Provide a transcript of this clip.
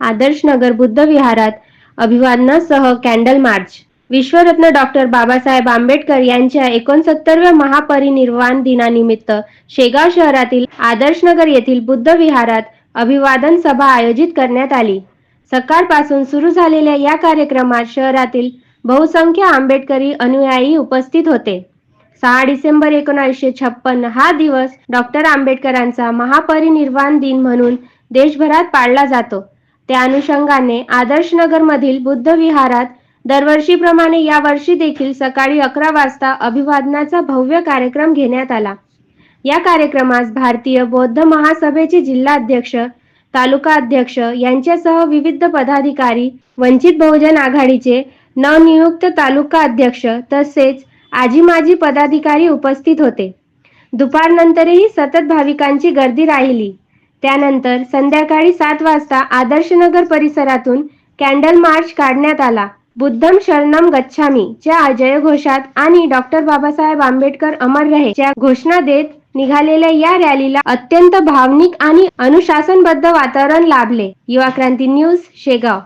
आदर्श नगर बुद्ध विहारात अभिवादनासह candle march. विश्वरत्न डॉक्टर बाबासाहेब आंबेडकर यांच्या एकोणसत्तरव्या महापरिनिर्वाण दिनानिमित्त शेगाव शहरातील आदर्श नगर येथील बुद्ध विहारात अभिवादन सभा आयोजित करण्यात आली. सकाळपासून सुरू झालेल्या या कार्यक्रमात शहरातील बहुसंख्य आंबेडकरी अनुयायी उपस्थित होते. सहा डिसेंबर एकोणीसशे छप्पन हा दिवस डॉक्टर आंबेडकरांचा महापरिनिर्वाण दिन म्हणून देशभरात पाळला जातो. त्या अनुषंगाने आदर्श नगर मधील बुद्ध विहारात दरवर्षीप्रमाणे या वर्षी देखील सकाळी अकरा वाजता अभिवादनाचा भव्य कार्यक्रम घेण्यात आला. या कार्यक्रमास भारतीय बौद्ध महासभेचे जिल्हाध्यक्ष तालुका अध्यक्ष यांच्यासह विविध पदाधिकारी वंचित बहुजन आघाडीचे नवनियुक्त तालुका अध्यक्ष तसेच आजी माजी पदाधिकारी उपस्थित होते. दुपारनंतरही सतत भाविकांची गर्दी राहिली. त्यानंतर संध्याकाळी सात वाजता आदर्शनगर परिसरातून कॅन्डल मार्च काढण्यात आला. बुद्धम शरणम गच्छामी. च्या जयघोषात आणि डॉक्टर बाबासाहेब आंबेडकर अमर रहे. च्या घोषणा देत निघालेल्या या रॅलीला अत्यंत भावनिक आणि अनुशासनबद्ध वातावरण लाभले. युवा क्रांती न्यूज शेगाव.